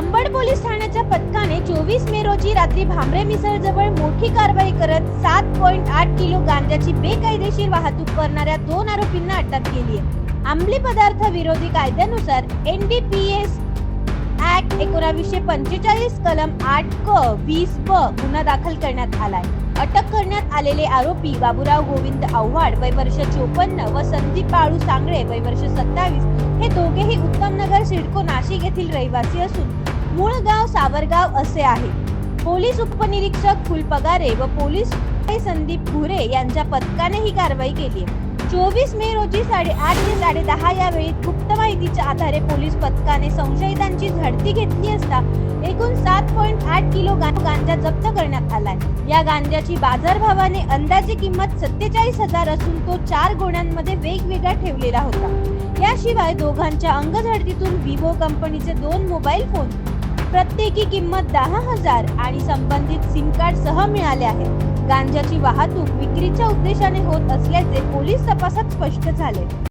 Ambad police ठाण्याच्या पथकाने चोवीस मे रोजी रात्री भांबरे मिसळ जवळ मोठी कारवाई करत सात पॉइंट आठ किलो गांजाची बेकायदेशीर वाहतूक करणाऱ्या दोन आरोपींना अटक केली आहे. अंमली पदार्थ विरोधी कायद्यानुसार एनडीपीएस ऍक्ट एकोणावीसशे पंचेचाळीस कलम आठ क वीस ब गुन्हा दाखल करण्यात आलाय. अटक करण्यात आलेले आरोपी बाबूराव गोविंद आव्हाड वय वर्ष चोपन्न व संदीप बाळू सांगळे वय वर्ष सत्तावीस हे दोघेही उत्तमनगर सिडको नाशिक येथील रहिवासी असून मूळ गाव सावरगाव असे आहे. पोलीस उपनिरीक्षक फुलपगारे व पोलीस संदीप भुरे यांच्या पथकाने ही कारवाई केली चोवीस मे रोजी साडेआठ ते साडेदहा या वेळी गुप्त माहितीच्या आधारे पोलीस पथकाने संशयितांची झडती घेतली असता एकूण सात पॉईंट आठ किलो गांजा जप्त करण्यात आलाय या गांजाची बाजारभावाने अंदाजे किंमत सत्तेचाळीस हजार असून तो चार गोण्यांमध्ये वेगवेगळा ठेवलेला होता. याशिवाय दोघांच्या अंगझडतीतून विवो कंपनीचे दोन मोबाईल फोन प्रत्येकी किंमत दहा हजार आणि संबंधित सिम कार्ड सह मिळाले आहेत. गांजाची वाहतूक विक्रीच्या उद्देशाने होत असल्याचे पोलीस तपासात स्पष्ट झाले.